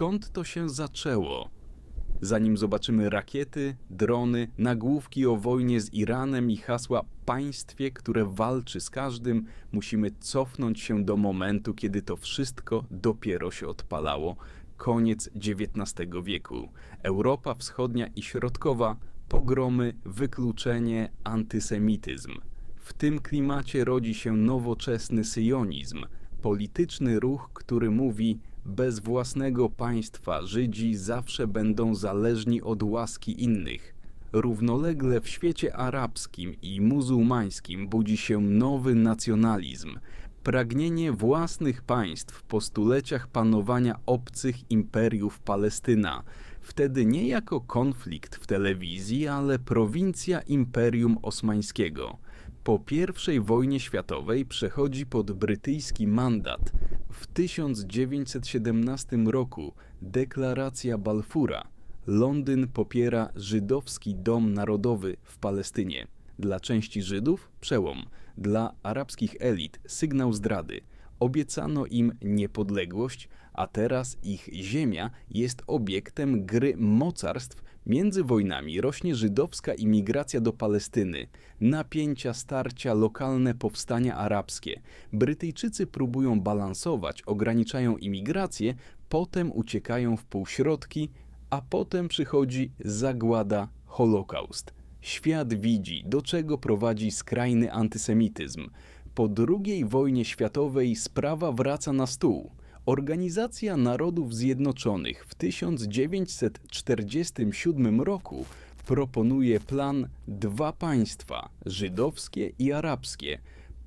skąd to się zaczęło? Zanim zobaczymy rakiety, drony, nagłówki o wojnie z Iranem i hasła państwie, które walczy z każdym, musimy cofnąć się do momentu, kiedy to wszystko dopiero się odpalało. Koniec XIX wieku. Europa Wschodnia i Środkowa, pogromy, wykluczenie, antysemityzm. W tym klimacie rodzi się nowoczesny syjonizm, polityczny ruch, który mówi: bez własnego państwa Żydzi zawsze będą zależni od łaski innych. Równolegle w świecie arabskim i muzułmańskim budzi się nowy nacjonalizm, pragnienie własnych państw po stuleciach panowania obcych imperiów Palestyna. Wtedy nie jako konflikt w telewizji, ale prowincja Imperium Osmańskiego. Po I wojnie światowej przechodzi pod brytyjski mandat. W 1917 roku deklaracja Balfura. Londyn popiera żydowski dom narodowy w Palestynie. Dla części Żydów przełom, dla arabskich elit sygnał zdrady. Obiecano im niepodległość, a teraz ich ziemia jest obiektem gry mocarstw. Między wojnami rośnie żydowska imigracja do Palestyny, napięcia, starcia, lokalne powstania arabskie. Brytyjczycy próbują balansować, ograniczają imigrację, potem uciekają w półśrodki, a potem przychodzi zagłada, Holokaust. Świat widzi, do czego prowadzi skrajny antysemityzm. Po II wojnie światowej sprawa wraca na stół. Organizacja Narodów Zjednoczonych w 1947 roku proponuje plan dwa państwa żydowskie i arabskie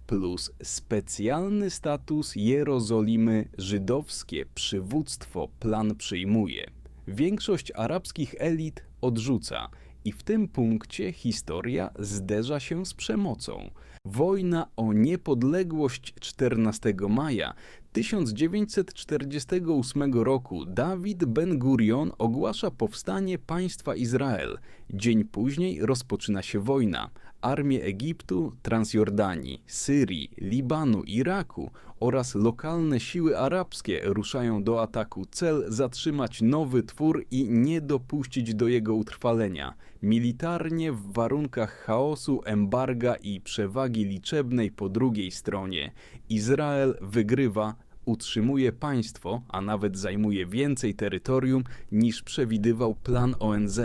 plus specjalny status Jerozolimy żydowskie przywództwo plan przyjmuje. Większość arabskich elit odrzuca i w tym punkcie historia zderza się z przemocą. Wojna o niepodległość 14 maja 1948 roku Dawid Ben-Gurion ogłasza powstanie państwa Izrael. Dzień później rozpoczyna się wojna. Armie Egiptu, Transjordanii, Syrii, Libanu, Iraku oraz lokalne siły arabskie ruszają do ataku. Cel zatrzymać nowy twór i nie dopuścić do jego utrwalenia. Militarnie w warunkach chaosu, embarga i przewagi liczebnej po drugiej stronie Izrael wygrywa, utrzymuje państwo, a nawet zajmuje więcej terytorium niż przewidywał plan ONZ.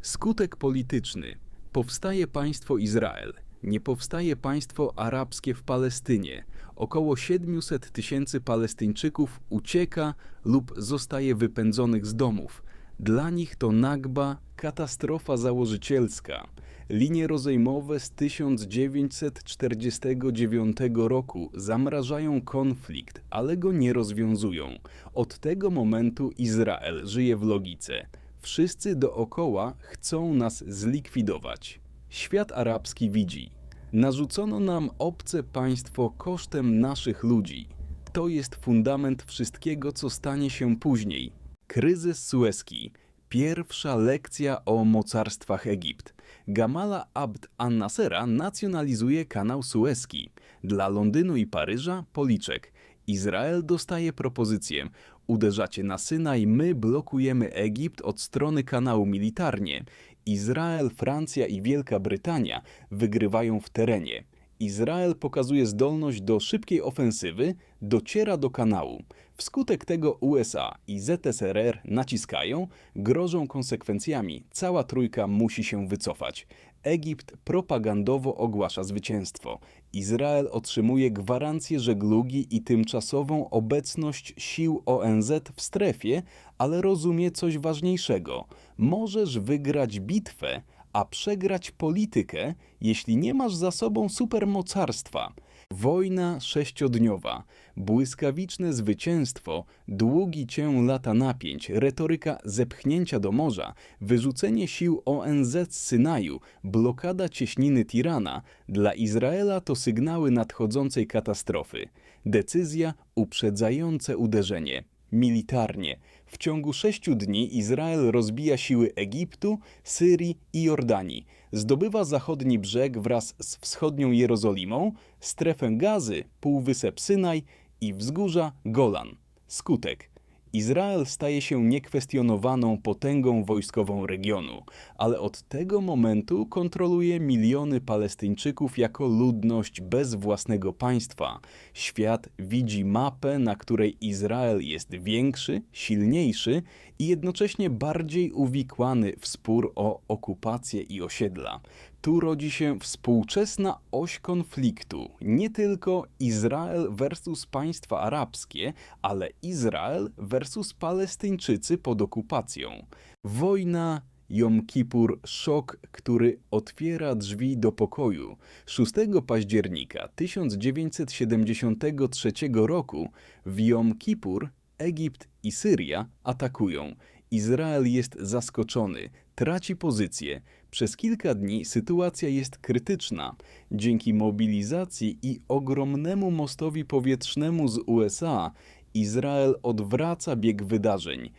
Skutek polityczny. Powstaje państwo Izrael. Nie powstaje państwo arabskie w Palestynie. Około 700 tysięcy Palestyńczyków ucieka lub zostaje wypędzonych z domów. Dla nich to nagba, katastrofa założycielska. Linie rozejmowe z 1949 roku zamrażają konflikt, ale go nie rozwiązują. Od tego momentu Izrael żyje w logice. Wszyscy dookoła chcą nas zlikwidować. Świat arabski widzi. Narzucono nam obce państwo kosztem naszych ludzi. To jest fundament wszystkiego, co stanie się później. Kryzys sueski. Pierwsza lekcja o mocarstwach Egipt. Gamala Abd an-Nasera nacjonalizuje kanał sueski. Dla Londynu i Paryża policzek. Izrael dostaje propozycję. Uderzacie na Synaj, my blokujemy Egipt od strony kanału militarnie. Izrael, Francja i Wielka Brytania wygrywają w terenie. Izrael pokazuje zdolność do szybkiej ofensywy, dociera do kanału. Wskutek tego USA i ZSRR naciskają, grożą konsekwencjami. Cała trójka musi się wycofać. Egipt propagandowo ogłasza zwycięstwo. Izrael otrzymuje gwarancję żeglugi i tymczasową obecność sił ONZ w strefie, ale rozumie coś ważniejszego. Możesz wygrać bitwę, a przegrać politykę, jeśli nie masz za sobą supermocarstwa. Wojna sześciodniowa, błyskawiczne zwycięstwo, długi cię lata napięć, retoryka zepchnięcia do morza, wyrzucenie sił ONZ z Synaju, blokada cieśniny Tirana, dla Izraela to sygnały nadchodzącej katastrofy. Decyzja uprzedzające uderzenie. Militarnie. W ciągu sześciu dni Izrael rozbija siły Egiptu, Syrii i Jordanii. Zdobywa zachodni brzeg wraz z wschodnią Jerozolimą, strefę gazy, półwysep Synaj i wzgórza Golan. Skutek. Izrael staje się niekwestionowaną potęgą wojskową regionu, ale od tego momentu kontroluje miliony Palestyńczyków jako ludność bez własnego państwa. Świat widzi mapę, na której Izrael jest większy, silniejszy i jednocześnie bardziej uwikłany w spór o okupację i osiedla. Tu rodzi się współczesna oś konfliktu. Nie tylko Izrael versus państwa arabskie, ale Izrael versus Palestyńczycy pod okupacją. Wojna Jom Kippur szok, który otwiera drzwi do pokoju. 6 października 1973 roku w Jom Kippur Egipt i Syria atakują. Izrael jest zaskoczony, traci pozycję. Przez kilka dni sytuacja jest krytyczna. Dzięki mobilizacji i ogromnemu mostowi powietrznemu z USA, Izrael odwraca bieg wydarzeń.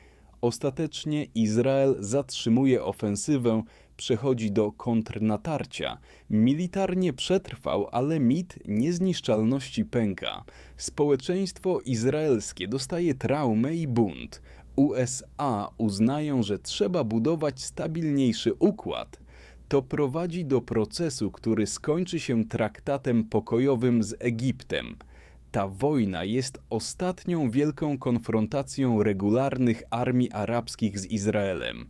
Ostatecznie Izrael zatrzymuje ofensywę, przechodzi do kontrnatarcia. Militarnie przetrwał, ale mit niezniszczalności pęka. Społeczeństwo izraelskie dostaje traumę i bunt. USA uznają, że trzeba budować stabilniejszy układ. To prowadzi do procesu, który skończy się traktatem pokojowym z Egiptem. Ta wojna jest ostatnią wielką konfrontacją regularnych armii arabskich z Izraelem.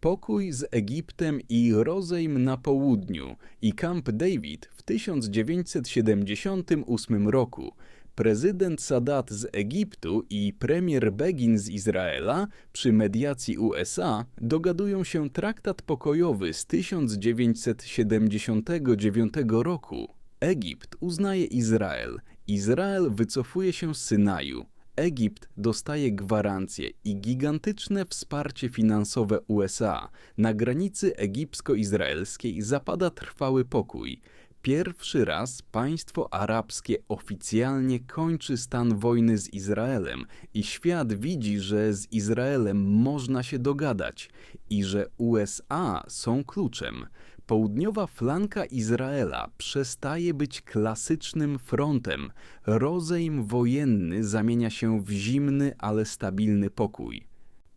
Pokój z Egiptem i rozejm na południu i Camp David w 1978 roku. Prezydent Sadat z Egiptu i premier Begin z Izraela przy mediacji USA dogadują się traktat pokojowy z 1979 roku. Egipt uznaje Izrael. Izrael wycofuje się z Synaju. Egipt dostaje gwarancje i gigantyczne wsparcie finansowe USA. Na granicy egipsko-izraelskiej zapada trwały pokój. Pierwszy raz państwo arabskie oficjalnie kończy stan wojny z Izraelem i świat widzi, że z Izraelem można się dogadać i że USA są kluczem. Południowa flanka Izraela przestaje być klasycznym frontem. Rozejm wojenny zamienia się w zimny, ale stabilny pokój.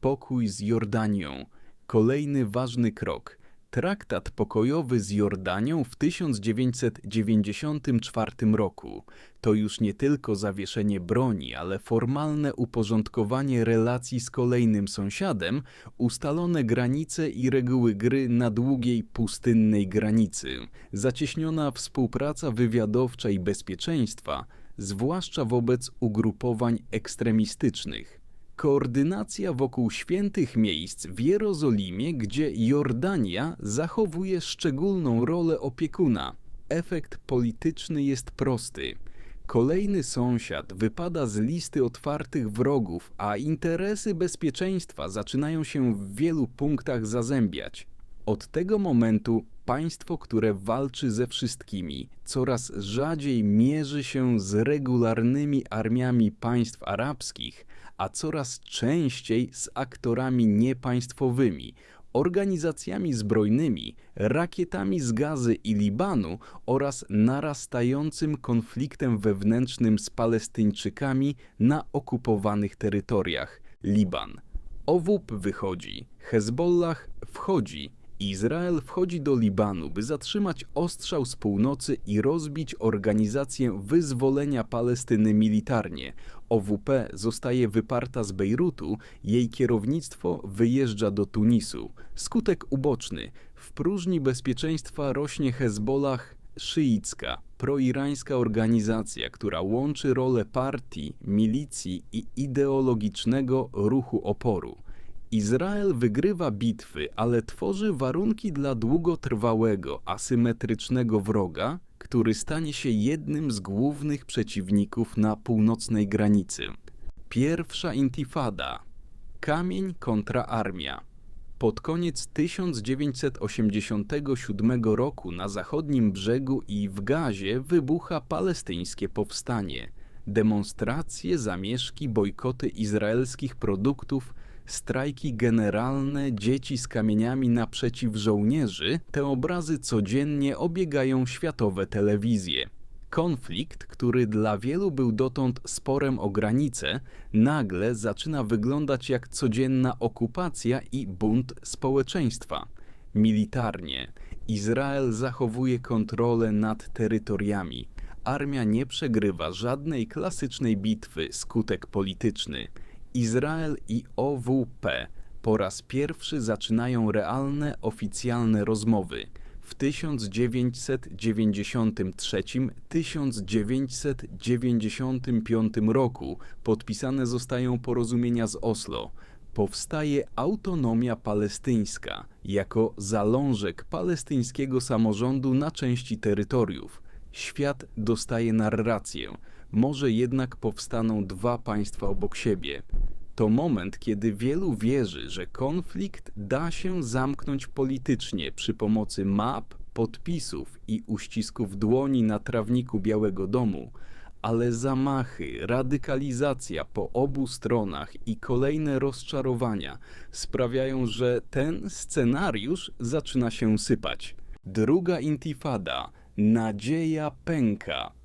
Pokój z Jordanią. Kolejny ważny krok. Traktat pokojowy z Jordanią w 1994 roku. To już nie tylko zawieszenie broni, ale formalne uporządkowanie relacji z kolejnym sąsiadem, ustalone granice i reguły gry na długiej pustynnej granicy, zacieśniona współpraca wywiadowcza i bezpieczeństwa, zwłaszcza wobec ugrupowań ekstremistycznych koordynacja wokół świętych miejsc w Jerozolimie, gdzie Jordania zachowuje szczególną rolę opiekuna. Efekt polityczny jest prosty. Kolejny sąsiad wypada z listy otwartych wrogów, a interesy bezpieczeństwa zaczynają się w wielu punktach zazębiać. Od tego momentu państwo, które walczy ze wszystkimi, coraz rzadziej mierzy się z regularnymi armiami państw arabskich, a coraz częściej z aktorami niepaństwowymi, organizacjami zbrojnymi, rakietami z Gazy i Libanu oraz narastającym konfliktem wewnętrznym z Palestyńczykami na okupowanych terytoriach. Liban. OWUP wychodzi, Hezbollah wchodzi, Izrael wchodzi do Libanu, by zatrzymać ostrzał z północy i rozbić organizację wyzwolenia Palestyny militarnie. OWP zostaje wyparta z Bejrutu, jej kierownictwo wyjeżdża do Tunisu. Skutek uboczny. W próżni bezpieczeństwa rośnie Hezbollah szyicka, proirańska organizacja, która łączy rolę partii, milicji i ideologicznego ruchu oporu. Izrael wygrywa bitwy, ale tworzy warunki dla długotrwałego, asymetrycznego wroga, który stanie się jednym z głównych przeciwników na północnej granicy. Pierwsza intifada. Kamień kontra armia. Pod koniec 1987 roku na zachodnim brzegu i w Gazie wybucha palestyńskie powstanie. Demonstracje, zamieszki, bojkoty izraelskich produktów strajki generalne, dzieci z kamieniami naprzeciw żołnierzy, te obrazy codziennie obiegają światowe telewizje. Konflikt, który dla wielu był dotąd sporem o granice, nagle zaczyna wyglądać jak codzienna okupacja i bunt społeczeństwa. Militarnie Izrael zachowuje kontrolę nad terytoriami. Armia nie przegrywa żadnej klasycznej bitwy, skutek polityczny. Izrael i OWP po raz pierwszy zaczynają realne, oficjalne rozmowy. W 1993-1995 roku podpisane zostają porozumienia z Oslo. Powstaje autonomia palestyńska jako zalążek palestyńskiego samorządu na części terytoriów. Świat dostaje narrację. Może jednak powstaną dwa państwa obok siebie. To moment, kiedy wielu wierzy, że konflikt da się zamknąć politycznie przy pomocy map, podpisów i uścisków dłoni na trawniku Białego Domu, ale zamachy, radykalizacja po obu stronach i kolejne rozczarowania sprawiają, że ten scenariusz zaczyna się sypać. Druga intifada, nadzieja pęka.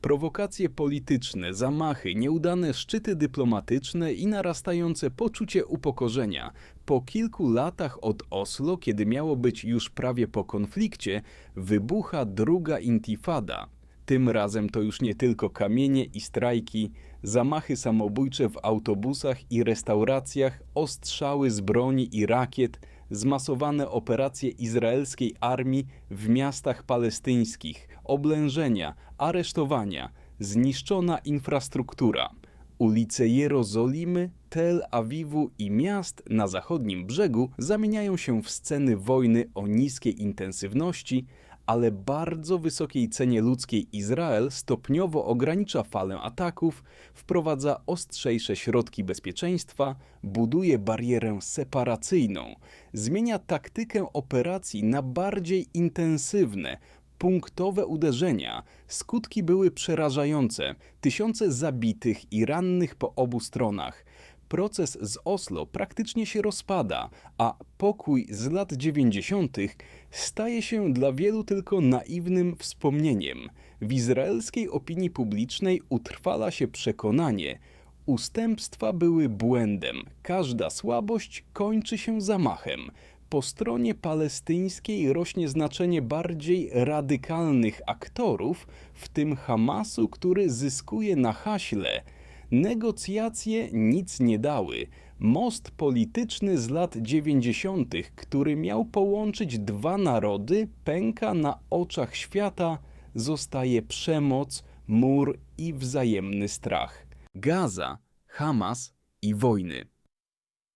Prowokacje polityczne, zamachy, nieudane szczyty dyplomatyczne i narastające poczucie upokorzenia. Po kilku latach od Oslo, kiedy miało być już prawie po konflikcie, wybucha druga intifada. Tym razem to już nie tylko kamienie i strajki, zamachy samobójcze w autobusach i restauracjach, ostrzały z broni i rakiet, zmasowane operacje izraelskiej armii w miastach palestyńskich, oblężenia, aresztowania, zniszczona infrastruktura. Ulice Jerozolimy, Tel Awiwu i miast na zachodnim brzegu zamieniają się w sceny wojny o niskiej intensywności, ale bardzo wysokiej cenie ludzkiej Izrael stopniowo ogranicza falę ataków, wprowadza ostrzejsze środki bezpieczeństwa, buduje barierę separacyjną, zmienia taktykę operacji na bardziej intensywne, punktowe uderzenia. Skutki były przerażające. Tysiące zabitych i rannych po obu stronach. Proces z Oslo praktycznie się rozpada, a pokój z lat 90. staje się dla wielu tylko naiwnym wspomnieniem. W izraelskiej opinii publicznej utrwala się przekonanie, ustępstwa były błędem, każda słabość kończy się zamachem. Po stronie palestyńskiej rośnie znaczenie bardziej radykalnych aktorów, w tym Hamasu, który zyskuje na haśle. Negocjacje nic nie dały. Most polityczny z lat 90., który miał połączyć dwa narody, pęka na oczach świata, zostaje przemoc, mur i wzajemny strach. Gaza, Hamas i wojny.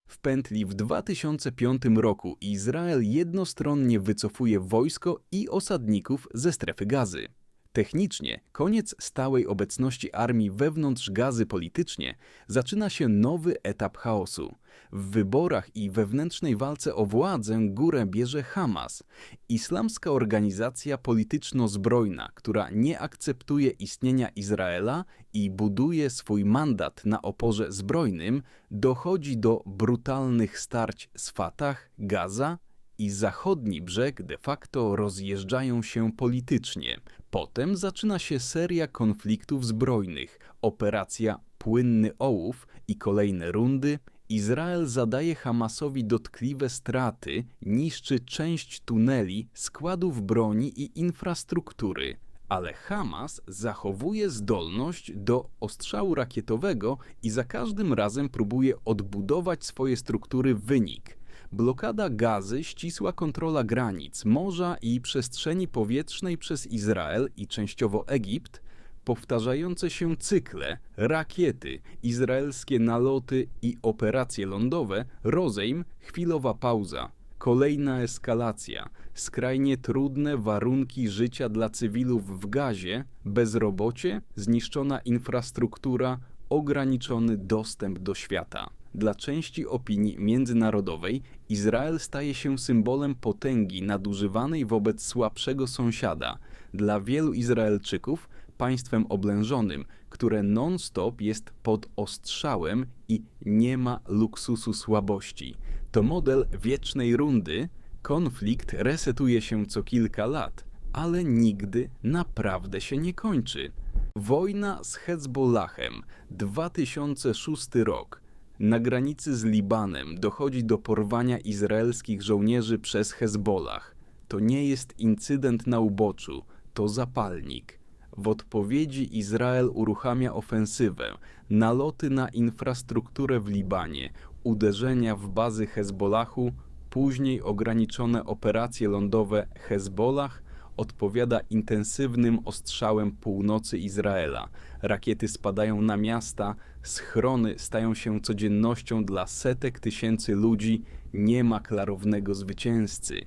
W pętli w 2005 roku Izrael jednostronnie wycofuje wojsko i osadników ze strefy gazy. Technicznie koniec stałej obecności armii wewnątrz gazy politycznie zaczyna się nowy etap chaosu. W wyborach i wewnętrznej walce o władzę górę bierze Hamas, islamska organizacja polityczno-zbrojna, która nie akceptuje istnienia Izraela i buduje swój mandat na oporze zbrojnym, dochodzi do brutalnych starć z Fatah, Gaza i zachodni brzeg de facto rozjeżdżają się politycznie. Potem zaczyna się seria konfliktów zbrojnych, operacja Płynny Ołów i kolejne rundy. Izrael zadaje Hamasowi dotkliwe straty, niszczy część tuneli, składów broni i infrastruktury. Ale Hamas zachowuje zdolność do ostrzału rakietowego i za każdym razem próbuje odbudować swoje struktury wynik – blokada gazy, ścisła kontrola granic, morza i przestrzeni powietrznej przez Izrael i częściowo Egipt, powtarzające się cykle, rakiety, izraelskie naloty i operacje lądowe, rozejm, chwilowa pauza. Kolejna eskalacja, skrajnie trudne warunki życia dla cywilów w gazie, bezrobocie, zniszczona infrastruktura, ograniczony dostęp do świata. Dla części opinii międzynarodowej Izrael staje się symbolem potęgi nadużywanej wobec słabszego sąsiada. Dla wielu Izraelczyków państwem oblężonym, które non-stop jest pod ostrzałem i nie ma luksusu słabości. To model wiecznej rundy. Konflikt resetuje się co kilka lat. ale nigdy naprawdę się nie kończy. Wojna z Hezbollahem, 2006 rok. Na granicy z Libanem dochodzi do porwania izraelskich żołnierzy przez Hezbollah. To nie jest incydent na uboczu, to zapalnik. W odpowiedzi Izrael uruchamia ofensywę, naloty na infrastrukturę w Libanie, uderzenia w bazy Hezbollahu, później ograniczone operacje lądowe Hezbollah odpowiada intensywnym ostrzałem północy Izraela. Rakiety spadają na miasta, schrony stają się codziennością dla setek tysięcy ludzi, nie ma klarownego zwycięzcy.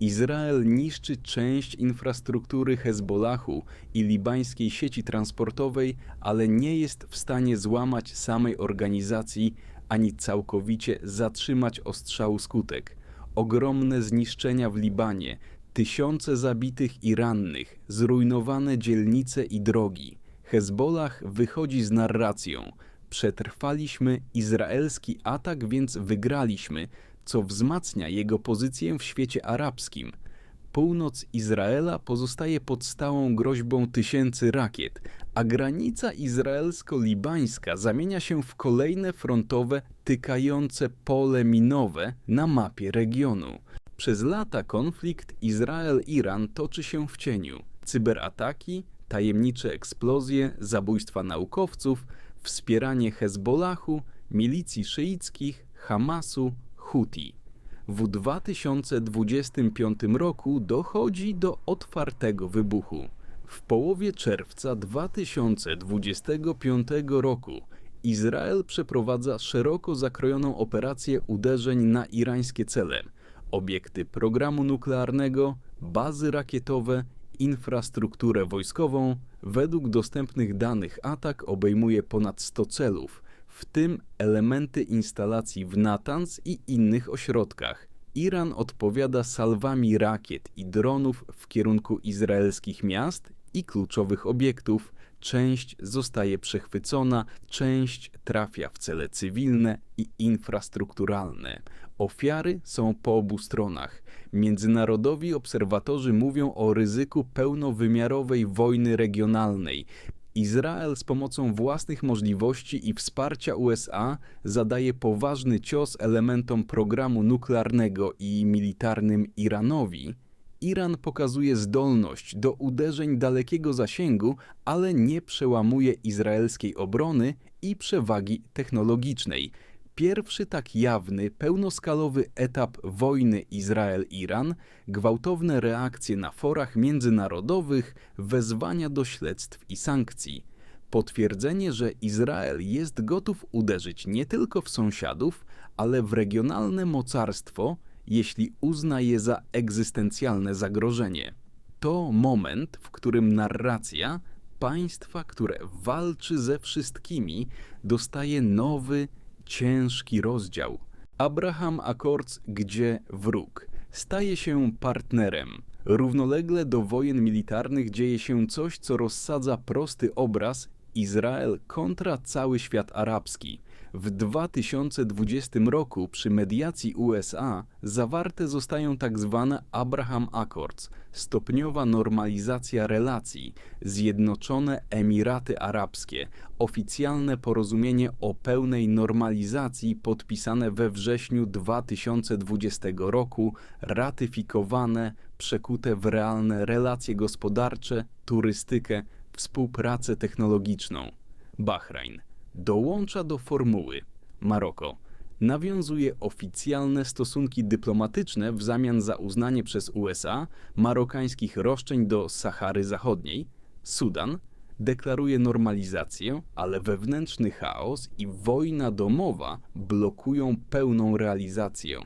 Izrael niszczy część infrastruktury Hezbollahu i libańskiej sieci transportowej, ale nie jest w stanie złamać samej organizacji ani całkowicie zatrzymać ostrzału skutek. Ogromne zniszczenia w Libanie, tysiące zabitych i rannych, zrujnowane dzielnice i drogi. Hezbollah wychodzi z narracją. Przetrwaliśmy izraelski atak, więc wygraliśmy, co wzmacnia jego pozycję w świecie arabskim. Północ Izraela pozostaje pod stałą groźbą tysięcy rakiet, a granica izraelsko-libańska zamienia się w kolejne frontowe, tykające pole minowe na mapie regionu. Przez lata konflikt Izrael-Iran toczy się w cieniu. Cyberataki, tajemnicze eksplozje, zabójstwa naukowców, wspieranie Hezbollahu, milicji szyickich, Hamasu, Huti. W 2025 roku dochodzi do otwartego wybuchu. W połowie czerwca 2025 roku Izrael przeprowadza szeroko zakrojoną operację uderzeń na irańskie cele, obiekty programu nuklearnego, bazy rakietowe, infrastrukturę wojskową. Według dostępnych danych atak obejmuje ponad 100 celów, w tym elementy instalacji w Natanz i innych ośrodkach. Iran odpowiada salwami rakiet i dronów w kierunku izraelskich miast i kluczowych obiektów. Część zostaje przechwycona, część trafia w cele cywilne i infrastrukturalne. Ofiary są po obu stronach. Międzynarodowi obserwatorzy mówią o ryzyku pełnowymiarowej wojny regionalnej. Izrael z pomocą własnych możliwości i wsparcia USA zadaje poważny cios elementom programu nuklearnego i militarnym Iranowi. Iran pokazuje zdolność do uderzeń dalekiego zasięgu, ale nie przełamuje izraelskiej obrony i przewagi technologicznej. Pierwszy tak jawny, pełnoskalowy etap wojny Izrael-Iran, gwałtowne reakcje na forach międzynarodowych, wezwania do śledztw i sankcji. Potwierdzenie, że Izrael jest gotów uderzyć nie tylko w sąsiadów, ale w regionalne mocarstwo, jeśli uzna je za egzystencjalne zagrożenie. To moment, w którym narracja państwa, które walczy ze wszystkimi, dostaje nowy, ciężki rozdział. Abraham Accords, gdzie wróg staje się partnerem. Równolegle do wojen militarnych dzieje się coś, co rozsadza prosty obraz Izrael kontra cały świat arabski. W 2020 roku przy mediacji USA zawarte zostają tzw. Tak Abraham Accords, stopniowa normalizacja relacji, Zjednoczone Emiraty Arabskie, oficjalne porozumienie o pełnej normalizacji podpisane we wrześniu 2020 roku, ratyfikowane, przekute w realne relacje gospodarcze, turystykę, współpracę technologiczną. Bahrain dołącza do formuły. Maroko nawiązuje oficjalne stosunki dyplomatyczne w zamian za uznanie przez USA marokańskich roszczeń do Sahary Zachodniej. Sudan deklaruje normalizację, ale wewnętrzny chaos i wojna domowa blokują pełną realizację.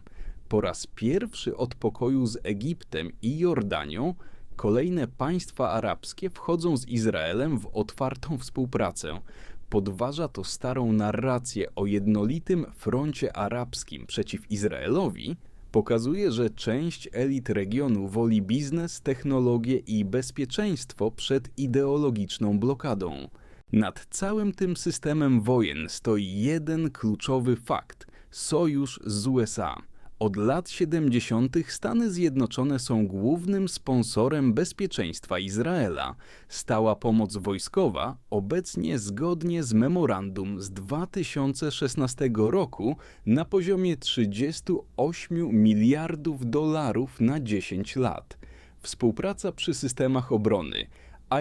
Po raz pierwszy od pokoju z Egiptem i Jordanią kolejne państwa arabskie wchodzą z Izraelem w otwartą współpracę. Podważa to starą narrację o jednolitym froncie arabskim przeciw Izraelowi, pokazuje, że część elit regionu woli biznes, technologię i bezpieczeństwo przed ideologiczną blokadą. Nad całym tym systemem wojen stoi jeden kluczowy fakt sojusz z USA. Od lat 70. Stany Zjednoczone są głównym sponsorem bezpieczeństwa Izraela. Stała pomoc wojskowa obecnie zgodnie z memorandum z 2016 roku na poziomie 38 miliardów dolarów na 10 lat. Współpraca przy systemach obrony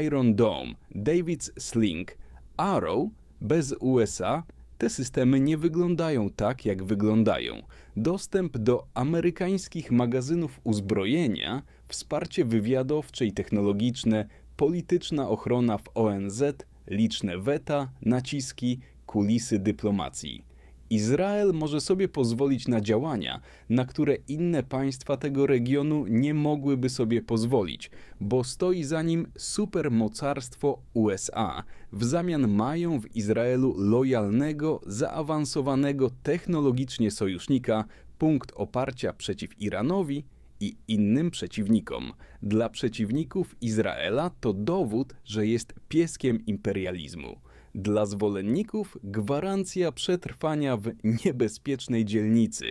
Iron Dome, David's Sling, Arrow bez USA te systemy nie wyglądają tak, jak wyglądają. Dostęp do amerykańskich magazynów uzbrojenia, wsparcie wywiadowcze i technologiczne, polityczna ochrona w ONZ, liczne weta, naciski, kulisy dyplomacji. Izrael może sobie pozwolić na działania, na które inne państwa tego regionu nie mogłyby sobie pozwolić, bo stoi za nim supermocarstwo USA. W zamian mają w Izraelu lojalnego, zaawansowanego technologicznie sojusznika, punkt oparcia przeciw Iranowi i innym przeciwnikom. Dla przeciwników Izraela to dowód, że jest pieskiem imperializmu. Dla zwolenników gwarancja przetrwania w niebezpiecznej dzielnicy.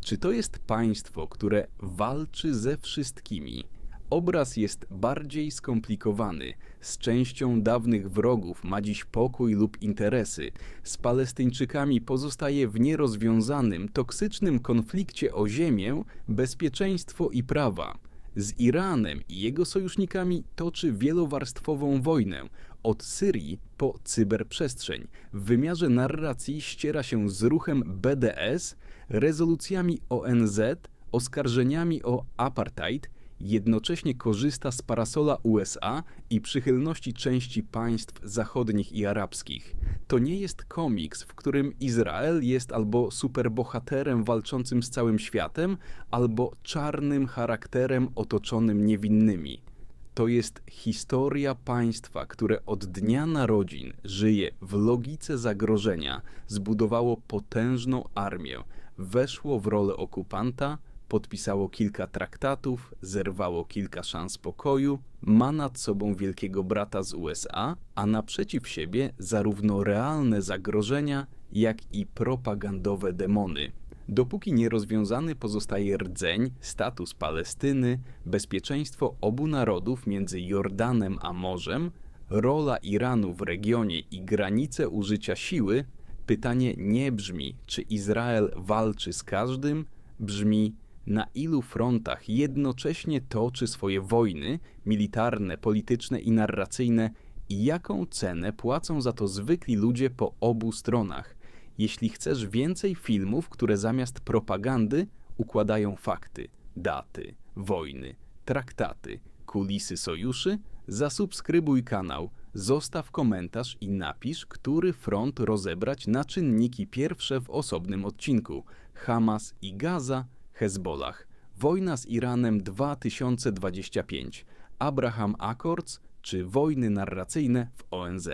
Czy to jest państwo, które walczy ze wszystkimi? Obraz jest bardziej skomplikowany. Z częścią dawnych wrogów ma dziś pokój lub interesy. Z Palestyńczykami pozostaje w nierozwiązanym, toksycznym konflikcie o ziemię, bezpieczeństwo i prawa. Z Iranem i jego sojusznikami toczy wielowarstwową wojnę, od Syrii po cyberprzestrzeń. W wymiarze narracji ściera się z ruchem BDS, rezolucjami ONZ, oskarżeniami o apartheid, jednocześnie korzysta z parasola USA i przychylności części państw zachodnich i arabskich. To nie jest komiks, w którym Izrael jest albo superbohaterem walczącym z całym światem, albo czarnym charakterem otoczonym niewinnymi. To jest historia państwa, które od dnia narodzin żyje w logice zagrożenia, zbudowało potężną armię, weszło w rolę okupanta, podpisało kilka traktatów, zerwało kilka szans pokoju, ma nad sobą wielkiego brata z USA, a naprzeciw siebie zarówno realne zagrożenia, jak i propagandowe demony. Dopóki nierozwiązany pozostaje rdzeń, status Palestyny, bezpieczeństwo obu narodów między Jordanem a morzem, rola Iranu w regionie i granice użycia siły, pytanie nie brzmi, czy Izrael walczy z każdym, brzmi, na ilu frontach jednocześnie toczy swoje wojny militarne, polityczne i narracyjne i jaką cenę płacą za to zwykli ludzie po obu stronach. Jeśli chcesz więcej filmów, które zamiast propagandy układają fakty, daty, wojny, traktaty, kulisy sojuszy, zasubskrybuj kanał, zostaw komentarz i napisz, który front rozebrać na czynniki pierwsze w osobnym odcinku: Hamas i Gaza Hezbollah. Wojna z Iranem 2025. Abraham Accords czy wojny narracyjne w ONZ.